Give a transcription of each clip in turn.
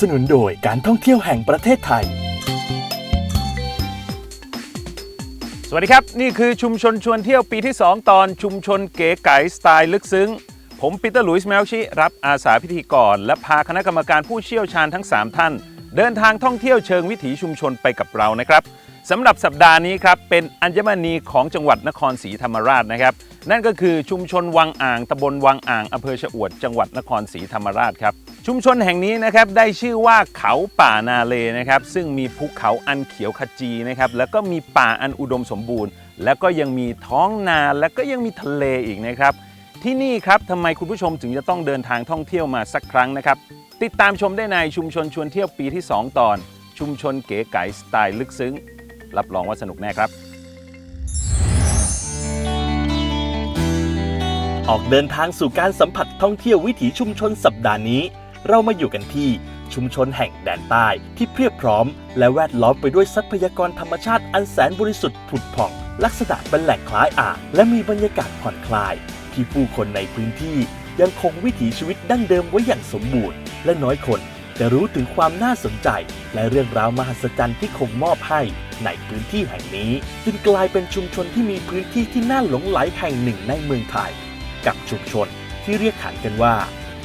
สนับสนุนโดยการท่องเที่ยวแห่งประเทศไทย สวัสดีครับ นี่คือชุมชนชวนเที่ยวปีที่ 2 ตอนชุมชนเก๋ไก๋สไตล์ลึกซึ้ง ผมปีเตอร์ลุยส์แมวชิรับอาสาพิธีกร และพาคณะกรรมการผู้เชี่ยวชาญทั้ง 3 ท่าน เดินทางท่องเที่ยวเชิงวิถีชุมชนไปกับเรานะครับสำหรับสัปดาห์นี้ครับเป็นอัญมณีของจังหวัดนครศรีธรรมราชนะครับ นั่นก็คือชุมชนวังอ่างตำบลวังอ่างอำเภอชะอวดจังหวัดนครศรีธรรมราชครับ ชุมชนแห่งนี้นะครับได้ชื่อว่าเขาป่านาเลนะครับ ซึ่งมีภูเขาอันเขียวขจีนะครับแล้วก็มีป่าอันอุดมสมบูรณ์ แล้วก็ยังมีท้องนาและก็ยังมีทะเลอีกนะครับ ที่นี่ครับทำไมคุณผู้ชมถึงจะต้องเดินทางท่องเที่ยวมาสักครั้งนะครับ ติดตามชมได้ในชุมชนชวนเที่ยวปีที่ 2 ตอน ชุมชนเก๋ไก๋สไตล์ลึกซึ้ง รับรองว่าสนุกแน่ครับ ออกเดินทางสู่การสัมผัสท่องเที่ยววิถีชุมชนสัปดาห์นี้ เรามาอยู่กันที่ชุมชนแห่งแดนใต้ที่เพียบพร้อม และแวดล้อมไปด้วยทรัพยากรธรรมชาติอันแสนบริสุทธิ์ผุดผ่อง ลักษณะเป็นแหล่งคล้ายอ่างและมีบรรยากาศผ่อนคลาย ที่ผู้คนในพื้นที่ยังคงวิถีชีวิตดั้งเดิมไว้อย่างสมบูรณ์ และน้อยคนจะรู้ถึงความน่าสนใจ และเรื่องราวมหัศจรรย์ที่คงมอบให้ในพื้นที่แห่งนี้ จึงกลายเป็นชุมชนที่มีพื้นที่ที่น่าหลงไหลแห่งหนึ่งในเมืองไทย กับชุมชนที่เรียกขานกันว่า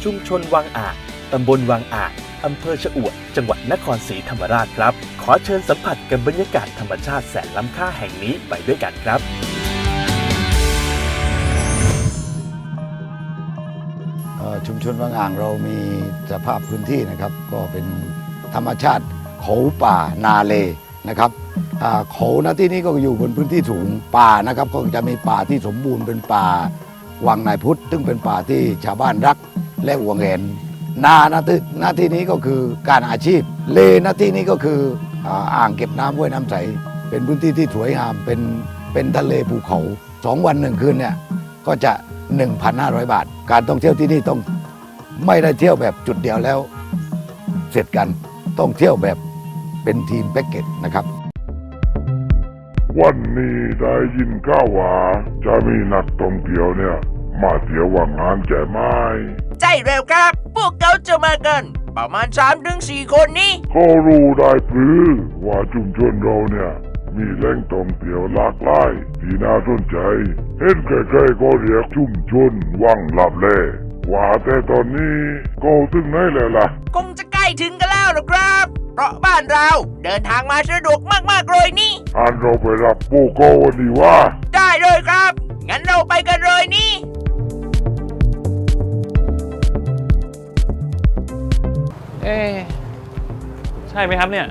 ชุมชนวังอางตำบลวังอางอำเภอชะอวด จังหวัดนครศรีธรรมราชครับ ขอเชิญสัมผัสกับบรรยากาศธรรมชาติแสนล้ำค่าแห่งนี้ไปด้วยกันครับ ชุมชนบางอ่างเรามีสภาพพื้นที่นะครับ ก็เป็นธรรมชาติเขาป่านาเลนะครับเขานะที่นี้ก็อยู่บนพื้นที่สูงป่านะครับ ก็จะมีป่าที่สมบูรณ์เป็นป่า วังนายพุทธซึ่งเป็นป่าที่ชาวบ้านรักและหวงแหนนาหนะที่หน้าที่นี้ก็คือการอาชีพ เลหน้าที่นี้ก็คืออ่าอ่างเก็บน้ำห้วยน้ำใส เป็นพื้นที่ที่สวยงามเป็นเป็นทะเลภูเขาสองวันหนึ่งคืนเนี่ยก็จะ 1,500 บาท การท่องเที่ยวที่นี่ต้องไม่ได้เที่ยวแบบจุดเดียวแล้ว เสร็จกันต้องเที่ยวแบบเป็นทีมแพ็กเกจนะครับ วันนี้ได้ยินข่าวว่าจะมีนักท่องเที่ยวเนี่ย มาเที่ยวว่างงานแจ่ไม้ใช่แล้วครับ พวกเขาจะมากัน ประมาณ3ถึง4คนนี้ก็รู้ได้ปรือว่าชุมชนเราเนี่ย มีแหล่งท่องเที่ยวหลากหลายที่น่าสนใจ เห็นใกล้ๆก็เรียกชุมชนวังลับแลว่าแต่ตอนนี้ก็ถึงไหนแล้วล่ะ คงจะใกล้ถึงกันแล้วนะครับ เพราะบ้านเราเดินทางมาสะดวกมากๆเลยนี่ อันเราไปรับปูโกวันดีว่า ได้เลยครับ งั้นเราไปกันเลยนี่ เอ๊ะใช่ไหมครับเนี่ย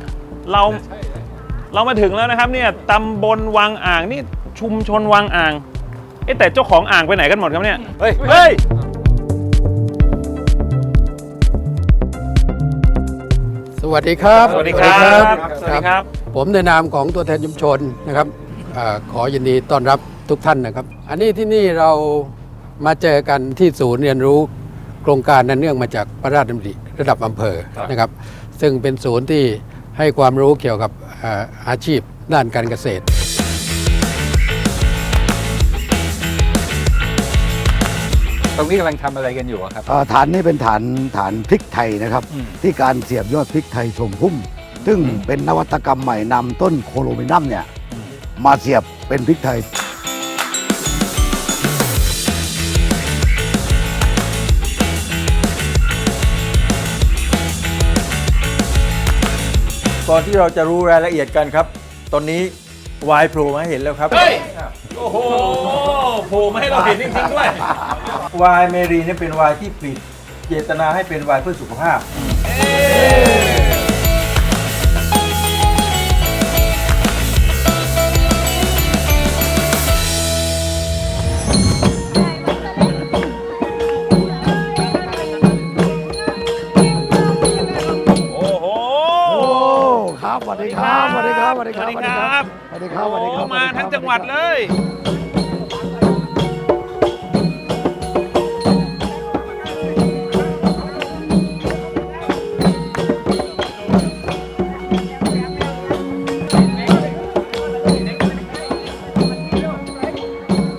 เราเรามาถึงแล้วนะครับเนี่ยตำบลวังอ่างนี่ชุมชนวังอ่างเอ๊ะแต่เจ้าของอ่างไปไหนกันหมดครับเนี่ยเฮ้ยเฮ้ยสวัสดีครับ สวัสดีครับ สวัสดีครับ ผมในนามของตัวแทนชุมชนนะครับอาขอยินดีต้อนรับทุกท่านนะครับ อันนี้ที่นี่เรามาเจอกันที่ศูนย์เรียนรู้โครงการนั้นเนื่องมาจากพระราชดำริ ระดับอำเภอนะครับ ซึ่งเป็นศูนย์ที่ให้ความรู้เกี่ยวกับอ่าอาชีพด้านการเกษตรตรงนี้กำลังทำอะไรกันอยู่อะครับเอ่อฐานนี้เป็นฐานฐานพริกไทยนะครับ อืม ที่การเสียบยอดพริกไทยชมพุ่ม ซึ่งเป็นนวัตกรรมใหม่นำต้นโคโลมินัมเนี่ย มาเสียบเป็นพริกไทย ก่อนที่เราจะรู้รายละเอียดกันครับ ตอนนี้วายโผล่มาให้เห็นแล้วครับเฮ้ย โอ้โหโผล่มาให้เราเห็นจริงๆด้วย วายเมรีเนี่ยเป็นวายที่ผลิตเจตนาให้เป็นวายเพื่อสุขภาพ เดีครับสวัสดีครับสวัสดีครับสวัสดีครับสวัสดีครับสวัสดีครับโอ้มาทั้งจังหวัดเลย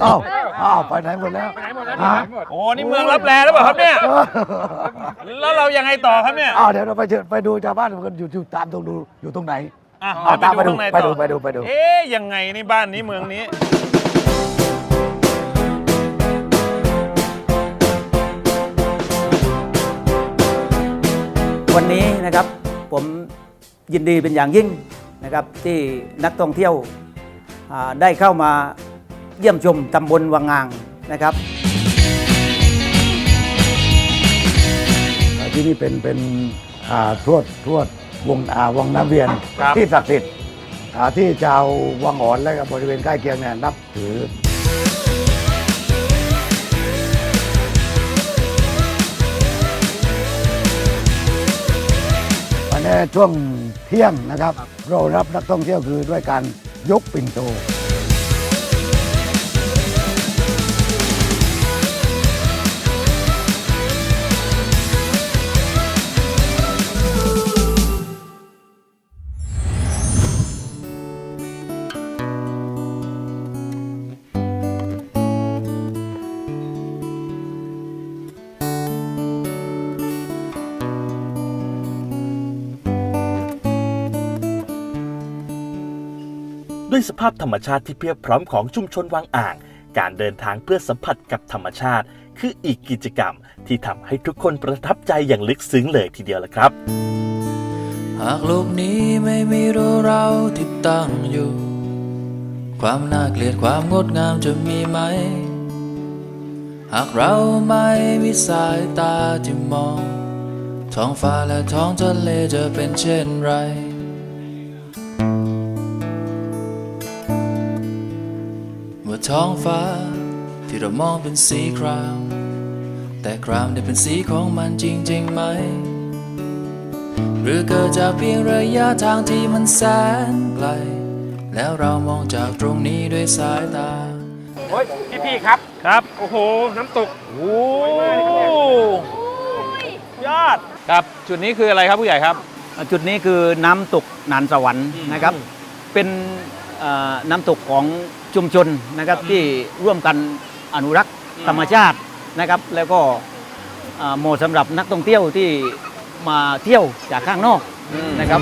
อ้าวอ้าวไปไหนหมดแล้วไปไหนหมดแล้ว โอ้นี่เมืองรับแลหรือเปล่าครับเนี่ย แล้วเรายังไงต่อครับเนี่ยอ้าวเดี๋ยวเราไปเชิญไปดูชาวบ้านกันอยู่อยู่ตามตรงดูอยู่ตรงไหนอะอะเราไปดูตามไปดูข้างในต่อไปดูไปดูไปดู เอ๊ยยังไงนี่บ้านนี้เมืองนี้ วันนี้นะครับผมยินดีเป็นอย่างยิ่งนะครับที่นักท่องเที่ยวอ่าได้เข้ามาเยี่ยมชมตำบลวังงางนะครับ ที่นี่เป็นเป็นอ่าทวดทวดวงอ่าวังน้ำเวียนครับ ที่ศักดิ์สิทธิ์อ่าที่ชาววังอ่อนและก็บริเวณใกล้เคียงเนี่ยนับถือ วันนี้ช่วงเที่ยงนะครับ เรารับนักท่องเที่ยวคือด้วยการยกปิ่นโต ด้วยสภาพธรรมชาติที่เพียบพร้อมของชุมชนวังอ่าง การเดินทางเพื่อสัมผัสกับธรรมชาติ คืออีกกิจกรรมที่ทำให้ทุกคนประทับใจอย่างลึกซึ้งเลยทีเดียวละครับ หากโลกนี้ไม่มีเราเราที่ตั้งอยู่ ความน่าเกลียดความงดงามจะมีไหม หากเราไม่มีสายตาที่มอง ท้องฟ้าและท้องทะเลจะเป็นเช่นไร ท้องฟ้าที่เรามองเป็นสีคราม แต่ครามได้เป็นสีของมันจริงๆไหม หรือเกิดจากเพียงระยะทางที่มันแสนไกล แล้วเรามองจากตรงนี้ด้วยสายตาพี่ๆครับ ครับ โอ้โห น้ำตก โอ้ยอด ครับ จุดนี้คืออะไรครับผู้ใหญ่ครับ จุดนี้คือน้ำตกนานสวรรค์นะครับ เป็นเอ่อน้ำตกของ ชุมชนนะครับที่ร่วมกันอนุรักษ์ธรรมชาตินะครับ แล้วก็เอ่อเหมาะสำหรับนักท่องเที่ยวที่มาเที่ยวจากข้างนอกนะครับ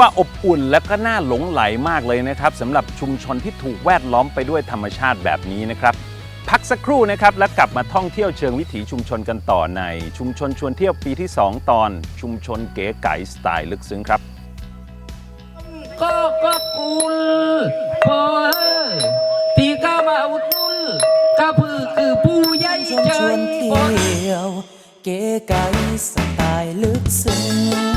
ว่าอบอุ่นและก็น่าหลงไหลมากเลยนะครับสำหรับชุมชนที่ถูกแวดล้อมไปด้วยธรรมชาติแบบนี้นะครับ พักสักครู่นะครับแล้วกลับมาท่องเที่ยวเชิงวิถีชุมชนกันต่อในชุมชนชวนเที่ยวปีที่ 2 ตอน ชุมชนเก๋ไก๋สไตล์ลึกซึ้งครับก็ก็กุลพอตีก้ามาอุดหนุนก็พือคือผู้ใหญ่ชวนใจชวนเที่ยวเก๋ไก๋สไตล์ลึกซึ้ง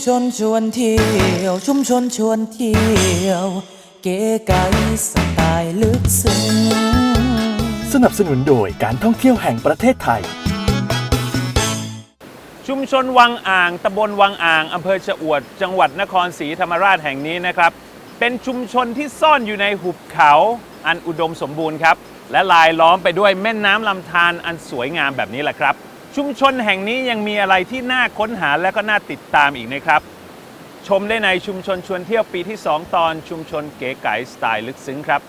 ชุมชนชวนเที่ยว ชุมชนชวนเที่ยว เก๋ไก๋สไตล์ลึกซึ้งสนับสนุนโดยการท่องเที่ยวแห่งประเทศไทย ชุมชนวังอ่าง ตำบลวังอ่าง อำเภอชะอวด จังหวัดนครศรีธรรมราชแห่งนี้นะครับ เป็นชุมชนที่ซ่อนอยู่ในหุบเขาอันอุดมสมบูรณ์ครับ และลายล้อมไปด้วยแม่น้ำลำธารอันสวยงามแบบนี้แหละครับ ชุมชนแห่งนี้ยังมีอะไรที่น่าค้นหาและก็น่าติดตามอีกนะครับ ชมได้ในชุมชนชวนเที่ยวปีที่ 2 ตอนชุมชนเก๋ไก๋สไตล์ลึกซึ้งครับ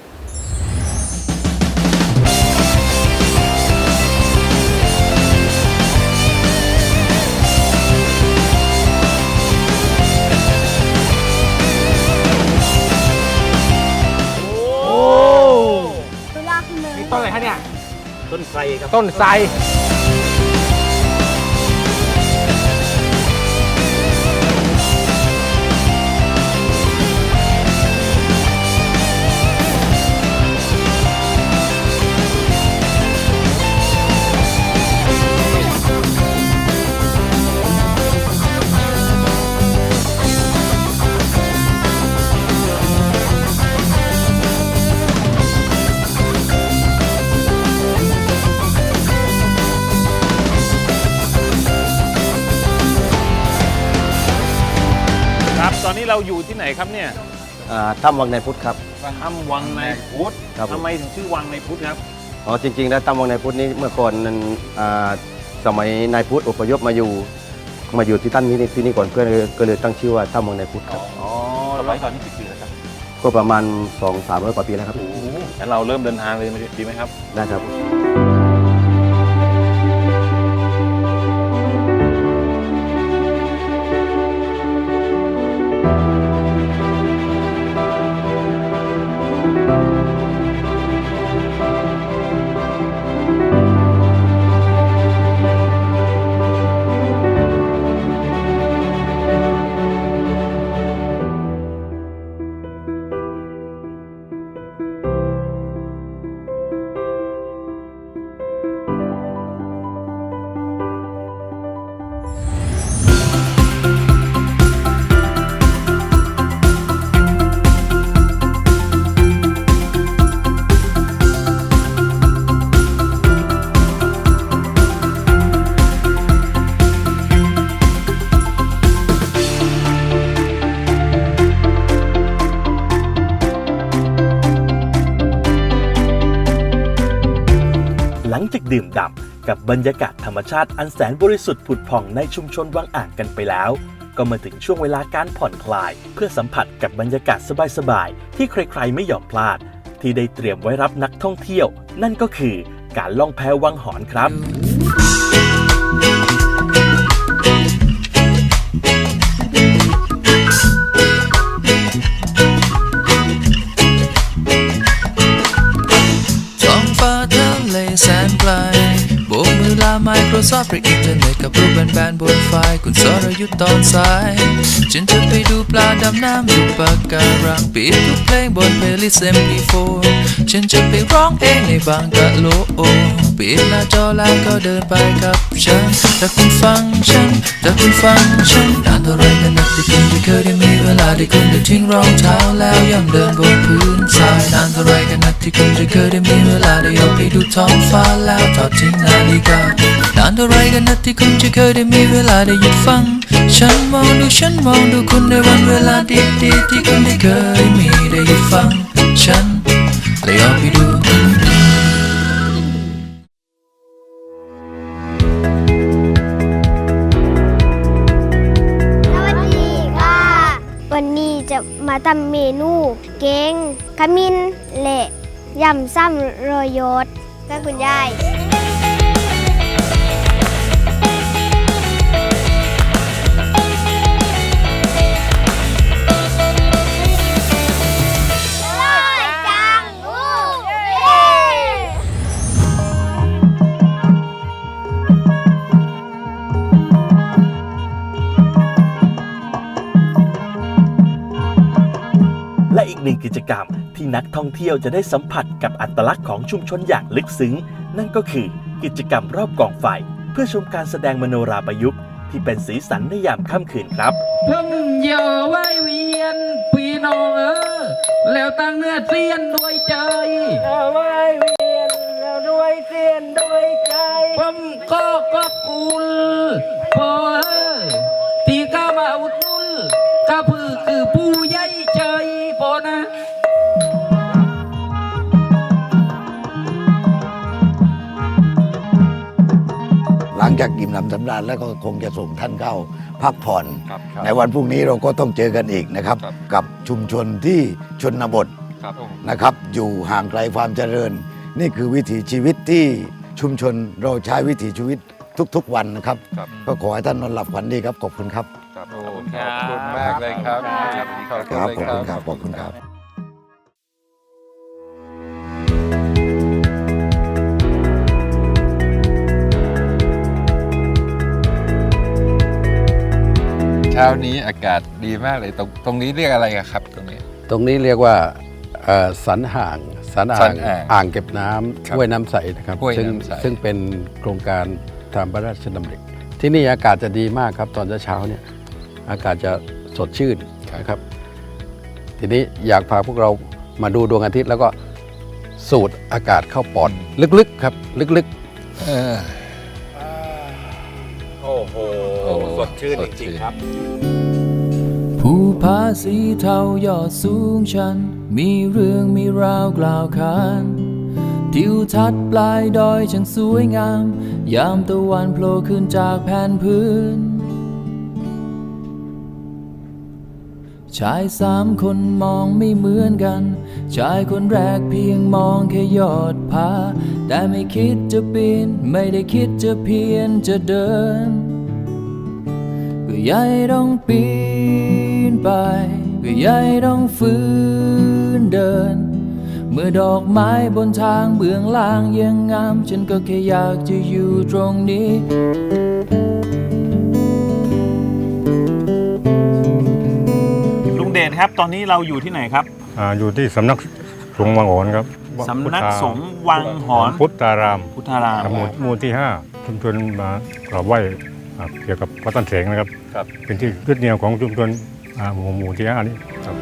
ต้นไทรครับ ต้นไทรครับต อนนี้เราอยู่ที่ไหนครับเนี่ยถ้ำวังในพุทธครับ ถ้ำวังในพุทธครับผมทำไมถึงชื่อวังในพุทธครับ อ๋อจริงๆแล้วถ้ำวังในพุทธนี้เมื่อก่อนนั้นอ่าสมัยนายพุทธอพยพมาอยู่ มาอยู่ที่ตั้นนี้ที่นี่ก่อนก็เลยก็เลยตั้งชื่อว่าถ้ำวังในพุทธครับอ๋อสมัยก่อนนี่กี่ปีแล้วครับก็ประมาณ2 3 0 0กว่าปีแล้วครับงั้นเราเริ่มเดินทางเลยดีไหมครับได้ครับ กับบรรยากาศธรรมชาติอันแสนบริสุทธิ์ผุดผ่องในชุมชนวังอ่างกันไปแล้ว ก็มาถึงช่วงเวลาการผ่อนคลาย เพื่อสัมผัสกับบรรยากาศสบายๆที่ใครๆไม่ยอมพลาด ที่ได้เตรียมไว้รับนักท่องเที่ยว นั่นก็คือการล่องแพวังหอนครับ ลา Microsoft หรืออินเทอร์เน็ตกับรูปแบนๆบนไฟคุณสรยุทธ์ตอนสายฉันจะไปดูปลาดำน้ำดูปะการังปิดทุกเพลงบนเพลย์ลิสต์ MP4 ฉันจะไปร้องเองในบางกะโลโอปิดหน้าจอแล้วก็เดินไปกับฉันถ้าคุณฟังฉันถ้าคุณฟังฉันนานเท่าไรกันนักที่คุณจะเคยได้มีเวลาที่คุณได้ทิ้งรองเท้าแล้วย่ำเดินบนพื้นทรายนานเท่าไรกันนักที่คุณจะเคยได้มีเวลาได้ออกไปดูท้องฟ้าแล้วทอดทิ้งนาฬิกา นานเท่าไรกันนักที่คุณจะเคยได้มีเวลาได้หยุดฟัง ฉันมองดูฉันมองดูคุณในวันเวลาดีๆที่คุณได้เคยมีได้หยุดฟัง ฉันเลยออกไปดูวัสดีค่ะวันนี้จะมาทำเมนูเก้งขมิ้นและยำซ้ำโรยยศกับคุณยาย หนึ่งกิจกรรมที่นักท่องเที่ยวจะได้สัมผัสกับอัตลักษณ์ของชุมชนอย่างลึกซึ้ง นั่นก็คือกิจกรรมรอบกองไฟ เพื่อชมการแสดงมโนราประยุกต์ที่เป็นสีสันในยามค่ำคืนครับเพิ่งเยอะไว้เวียนพี่น้องเออแล้วตั้งเนื้อเสียนด้วยใจไว้เวียนแล้วด้วยเสียนด้วยใจผมก็ขอบคุณพ่อ งจากอิ่มหนำสำราญแล้วก็คงจะส่งท่านเข้าพักผ่อนในวันพรุ่งนี้เราก็ต้องเจอกันอีกนะครับกับชุมชนที่ชนบทนะครับ อยู่ห่างไกลความเจริญ นี่คือวิถีชีวิตที่ชุมชนเราใช้วิถีชีวิตทุกๆวันนะครับก็ขอให้ท่านนอนหลับฝันดีครับขอบคุณครับขอบคุณมากเลยครับ ครับขอบคุณครับขอบคุณครับ ช้านี้อากาศดีมากเลย ตรงตรงนี้เรียกอะไรอะครับตรงนี้ ตรงนี้เรียกว่าเอ่อสันห่างสันสัอ่านงอ่างอ่างเก็บน้ำครับห้วยน้ำใสนะครับห้วยซึ่งน้ำใส ซึ่งเป็นโครงการตามพระราชดำริที่นี่อากาศจะดีมากครับ ตอนเช้าๆเนี่ยอากาศจะสดชื่นนะครับ ทีนี้อยากพาพวกเรามาดูดวงอาทิตย์แล้วก็สูดอากาศเข้าปอด ลึกๆครับ ลึกๆเออโอ้โหส ดชื่นจริงๆครับภูผาสีเทายอดสูงชัน มีเรื่องมีราวกล่าวขานทิวทัศน์ปลายดอยช่างสวยงาม ยามตะวันโผล่ขึ้นจากแผ่นพื้น ชายสามคนมองไม่เหมือนกัน ชายคนแรกเพียงมองแค่ยอดผาแต่ไม่คิดจะปีน ไม่ได้คิดจะเพียนจะเดิน ก็ยายต้องปีนไปก็ยายต้องฝืนเดิน เมื่อดอกไม้บนทางเบื้องล่างยังงาม ฉันก็แค่อยากจะอยู่ตรงนี้ลุงเดชครับ ตอนนี้เราอยู่ที่ไหนครับ อ่าอยู่ที่สำนักสงฆ์วังหอนครับสำนักสงฆ์วังหอนพุทธารามพุทธารามหมู่หมู่ที่5ชุมชนมากราบไหว้อ่า เกี่ยวกับพระตันเสงนะครับ ครับ เป็นที่ยึดเหนี่ยวของชุมชนอ่าหมู่หมู่ที่5นี้ครับ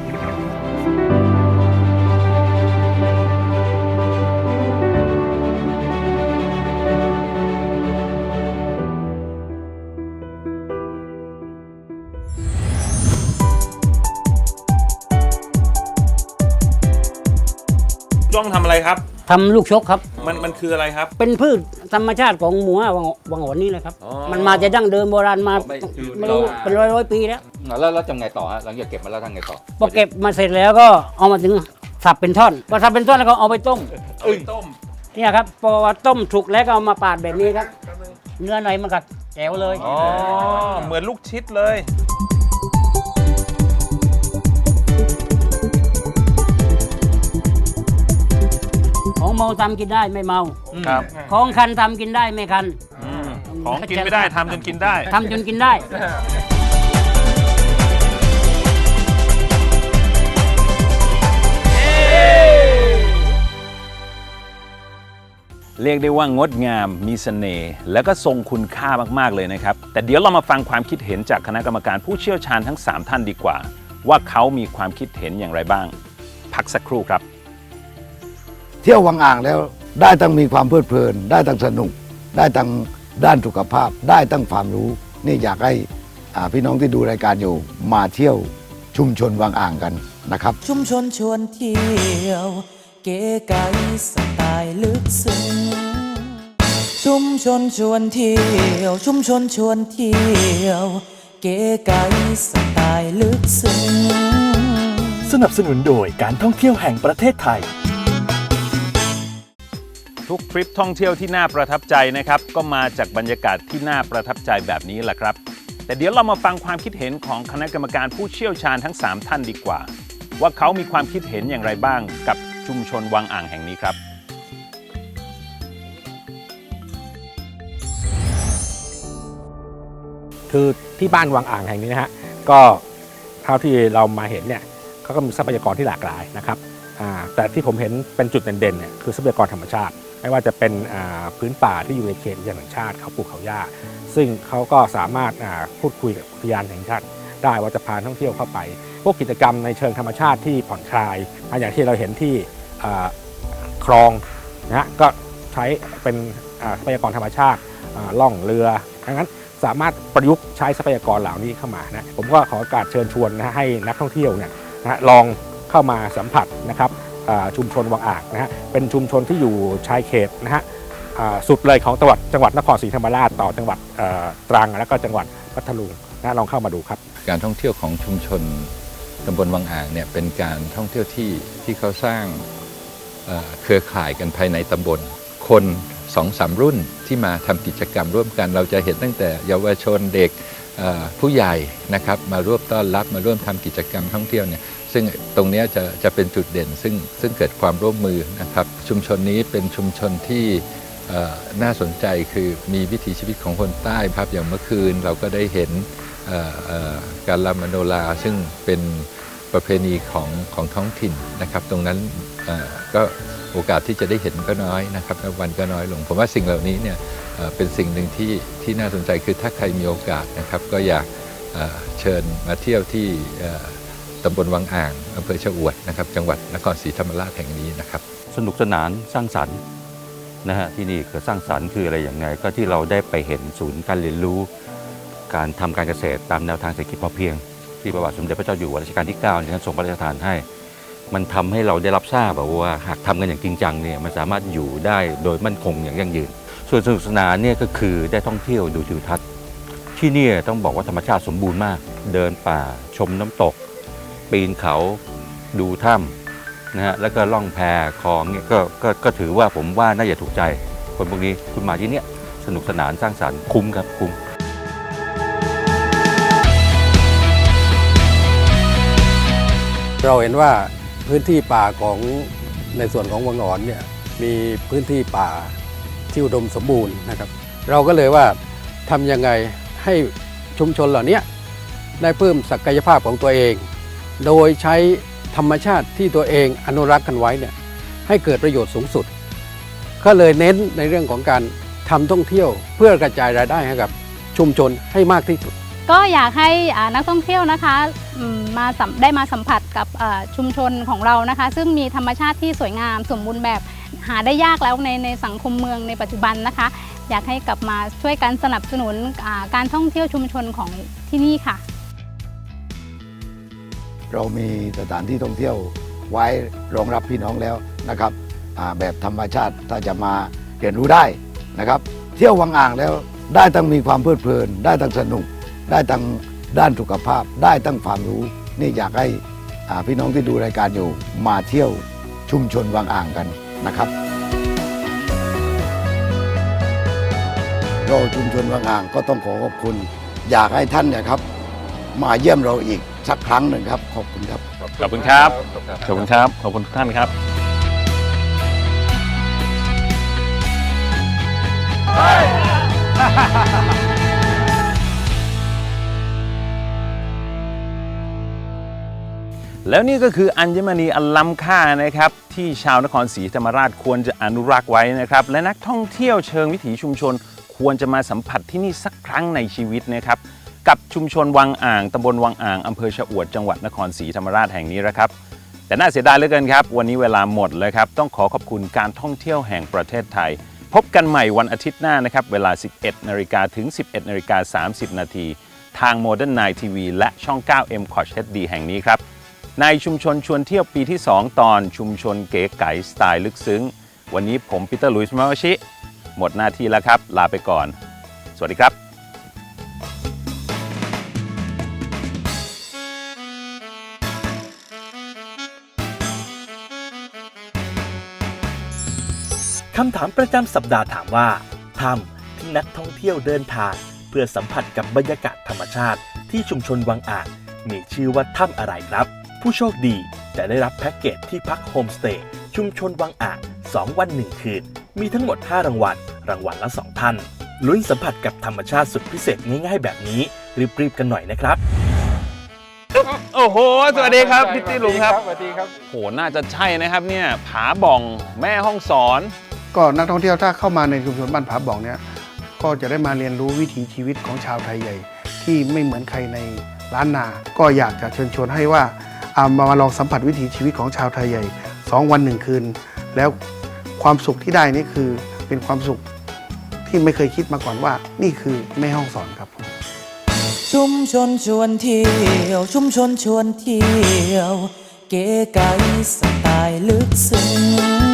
จ้องทำอะไรครับ ทำลูกชกครับ มันมันคืออะไรครับ เป็นพืชธรรมชาติของหมู่ห้าวังวังหวนนี่แหละครับ อ๋อมันมาจะดั้งเดิมโบราณมาไม่คือไม่รู้เรา เป็นร้อยร้อยปีแล้วแล้วแล้วทำไงต่อฮะหลังจากเก็บมาแล้วทำไงต่อพอเก็บมาเสร็จแล้วก็เอามาถึงสับเป็นท่อนพอสับเป็นท่อนแล้วก็เอาไปต้มเอาไปต้มเนี่ยครับพอต้มถูกแล้วก็เอามาปาดแบบนี้ครับ เนื้อในมันก็แจ๋วเลย อ๋อเหมือนลูกชิดเลย ของเมาทำกินได้ไม่เมา ครับ ของคันทำกินได้ไม่คันของกินไม่ได้ทำจนกินได้ ทำจนกินได้ เรียกได้ว่างดงามมีเสน่ห์และก็ทรงคุณค่ามากๆเลยนะครับ แต่เดี๋ยวเรามาฟังความคิดเห็นจากคณะกรรมการผู้เชี่ยวชาญทั้ง 3 ท่านดีกว่า ว่าเขามีความคิดเห็นอย่างไรบ้าง พักสักครู่ครับ เที่ยววังอ่างแล้วได้ตั้งมีความเพลิดเพลิน ได้ตั้งสนุก ได้ตั้งด้านสุขภาพ ได้ตั้งความรู้ นี่อยากให้อ่าพี่น้องที่ดูรายการอยู่ มาเที่ยวชุมชนวังอ่างกันนะครับ ชุมชนชวนเที่ยว เก๋ไก๋สไตล์ลึกซึ้งชุมชนชวนเที่ยว ชุมชนชวนเที่ยว เก๋ไก๋สไตล์ลึกซึ้งสนับสนุนโดยการท่องเที่ยวแห่งประเทศไทย ทุกทริปท่องเที่ยวที่น่าประทับใจนะครับ ก็มาจากบรรยากาศที่น่าประทับใจแบบนี้แหละครับ แต่เดี๋ยวเรามาฟังความคิดเห็นของคณะกรรมการผู้เชี่ยวชาญทั้ง 3 ท่านดีกว่า ว่าเขามีความคิดเห็นอย่างไรบ้างกับชุมชนวังอ่างแห่งนี้ครับ คือที่บ้านวังอ่างแห่งนี้นะฮะก็เท่าที่เรามาเห็นเนี่ยเขาก็มีทรัพยากรที่หลากหลายนะครับแต่ที่ผมเห็นเป็นจุดเด่นๆเนี่ยคือทรัพยากรธรรมชาติ ไม่ว่าจะเป็นพื้นป่าที่อยู่ในเขตอุทยานแห่งชาติเขาปลูกเขาหญ้า ซึ่งเขาก็สามารถพูดคุยกับอุทยานแห่งชาติได้ว่าจะพาท่องเที่ยวเข้าไป พวกกิจกรรมในเชิงธรรมชาติที่ผ่อนคลายอ่าอย่างที่เราเห็นที่คลองนะฮะก็ใช้เป็นทรัพยากรธรรมชาติล่องเรือดังนั้นสามารถประยุกต์ใช้ทรัพยากรเหล่านี้เข้ามานะผมก็ขอโอกาสเชิญชวนนะฮะให้นักท่องเที่ยวเนี่ยนะลองเข้ามาสัมผัสนะครับ ชุมชนวังอ่างนะฮะเป็นชุมชนที่อยู่ชายเขตนะฮะสุดเลยของจังหวัดจังหวัดนครศรีธรรมราชต่อจังหวัดตรังแล้วก็จังหวัดพัทลุงนะลองเข้ามาดูครับ การท่องเที่ยวของชุมชนตำบลวังอ่างเนี่ยเป็นการท่องเที่ยวที่ที่เขาสร้างเครือข่ายกันภายในตำบล คนสองสามรุ่นที่มาทำกิจกรรมร่วมกัน เราจะเห็นตั้งแต่เยาวชนเด็กผู้ใหญ่นะครับมาร่วมต้อนรับมาร่วมทำกิจกรรมท่องเที่ยวเนี่ย ซึ่งตรงนี้จะจะเป็นจุดเด่น ซึ่งซึ่งเกิดความร่วมมือนะครับ ชุมชนนี้เป็นชุมชนที่น่าสนใจคือมีวิถีชีวิตของคนใต้ภาพอย่างเมื่อคืน เราก็ได้เห็นการรำมโนราซึ่งเป็นประเพณีของของท้องถิ่นนะครับ ตรงนั้นก็โอกาสที่จะได้เห็นก็น้อยนะครับนับวันก็น้อยลง ผมว่าสิ่งเหล่านี้เนี่ยเป็นสิ่งหนึ่งที่ที่น่าสนใจคือถ้าใครมีโอกาสนะครับ ก็อยากเชิญมาเที่ยวที่ ตำบลวังอ่างอำเภอชะอวดนะครับ จังหวัดนครศรีธรรมราชแห่งนี้นะครับ สนุกสนานสร้างสรรค์นะฮะที่นี่คือสร้างสรรค์คืออะไรอย่างไง ก็ที่เราได้ไปเห็นศูนย์การเรียนรู้ การทำการเกษตรตามแนวทางเศรษฐกิจพอเพียง ที่พระบาทสมเด็จพระเจ้าอยู่หัวรัชกาลที่9เนี่ยท่านทรงพระราชทานให้ มันทำให้เราได้รับทราบว่าหากทำกันอย่างจริงจังเนี่ยมันสามารถอยู่ได้โดยมั่นคงอย่างยั่งยืน ส่วนสนุกสนานเนี่ยก็คือได้ท่องเที่ยวดูทิวทัศน์ที่นี่ต้องบอกว่าธรรมชาติสมบูรณ์มาก เดินป่าชมน้ำตก ปีนเขาดูถ้ำนะฮะแล้วก็ล่องแพคลองเนี่ยก็ก็ก็ถือว่าผมว่าน่าจะถูกใจ คนพวกนี้คุณมาที่เนี่ยสนุกสนานสร้างสรรค์คุ้มครับคุ้มเราเห็นว่าพื้นที่ป่าของในส่วนของวังอ่อนเนี่ยมีพื้นที่ป่าที่อุดมสมบูรณ์นะครับ เราก็เลยว่าทำยังไงให้ชุมชนเหล่านี้ได้เพิ่มศักยภาพของตัวเอง โดยใช้ธรรมชาติที่ตัวเองอนุรักษ์กันไว้เนี่ยให้เกิดประโยชน์สูงสุด ก็เลยเน้นในเรื่องของการทำท่องเที่ยวเพื่อกระจายรายได้ให้กับชุมชนให้มากที่สุด ก็อยากให้นักท่องเที่ยวนะคะมาได้มาสัมผัสกับชุมชนของเรานะคะ ซึ่งมีธรรมชาติที่สวยงามสมบูรณ์แบบหาได้ยากแล้วในในสังคมเมืองในปัจจุบันนะคะ อยากให้กลับมาช่วยกันสนับสนุนการท่องเที่ยวชุมชนของที่นี่ค่ะ เรามีสถานที่ท่องเที่ยวไว้รองรับพี่น้องแล้วนะครับแบบธรรมชาติถ้าจะมาเรียนรู้ได้นะครับ เที่ยววังอ่างแล้วได้ตั้งมีความเพลิดเพลิน ได้ตั้งสนุก ได้ตั้งด้านสุขภาพ ได้ตั้งความรู้ นี่อยากให้พี่น้องที่ดูรายการอยู่ มาเที่ยวชุมชนวังอ่างกันนะครับเราชุมชนวังอ่างก็ต้องขอขอบคุณ อยากให้ท่านเนี่ยครับ มาเยี่ยมเราอีกสักครั้งหนึ่งครับ ขอบคุณครับ ขอบคุณครับ ขอบคุณครับ ขอบคุณทุกท่านครับแล้วนี่ก็คืออัญมณีอันล้ำค่านะครับ ที่ชาวนครศรีธรรมราชควรจะอนุรักษ์ไว้นะครับ และนักท่องเที่ยวเชิงวิถีชุมชน ควรจะมาสัมผัสที่นี่สักครั้งในชีวิตนะครับ กับชุมชนวังอ่างตำบลวังอ่างอำเภอชะอวดจังหวัดนครศรีธรรมราชแห่งนี้นะครับ แต่น่าเสียดายเหลือเกินครับ วันนี้เวลาหมดเลยครับ ต้องขอขอบคุณการท่องเที่ยวแห่งประเทศไทย พบกันใหม่วันอาทิตย์หน้านะครับ เวลา 11นาฬิกาถึง 11นาฬิกา30นาทีทาง Modern Night TV และช่อง 9 M c o t HD แห่งนี้ครับ ในชุมชนชวนเที่ยวปีที่ 2 ตอนชุมชนเก๋ไก๋สไตล์ลึกซึ้ง วันนี้ผมปีเตอร์ลุยส์มาวชิ หมดหน้าที่แล้วครับ ลาไปก่อน สวัสดีครับ ถามประจำสัปดาห์ถามว่าถ้ำที่นักท่องเที่ยวเดินทาง เพื่อสัมผัสกับบรรยากาศธรรมชาติที่ชุมชนวังอ่างมีชื่อว่าถ้ำอะไรครับ ผู้โชคดีจะได้รับแพ็กเกจที่พักโฮมสเตย์ชุมชนวังอ่าง2 วัน 1 คืน มีทั้งหมด 5 รางวัลรางวัลละ 2 ท่านลุ้นสัมผัสกับธรรมชาติสุดพิเศษง่ายๆแบบนี้รีบๆกันหน่อยนะครับโอ้โห สวัสดีครับพี่ตี้หลุงครับ สวัสดีครับ โห น่าจะใช่นะครับเนี่ย ผาบ่อง แม่ห้องสอน ก็นักท่องเที่ยวถ้าเข้ามาในชุมชนบ้านผาบ่องเนี่ยก็จะได้มาเรียนรู้วิถีชีวิตของชาวไทยใหญ่ ที่ไม่เหมือนใครในล้านนา ก็อยากจะเชิญชวนให้ว่าเอามามาลองสัมผัสวิถีชีวิตของชาวไทยใหญ่ 2 วันหนึ่งคืน แล้วความสุขที่ได้นี่คือเป็นความสุขที่ไม่เคยคิดมาก่อนว่า นี่คือแม่ห้องสอนครับชุมชนชวนเที่ยว ชุมชนชวนเที่ยว เก๋ไก๋สไตล์ลึกซึ้ง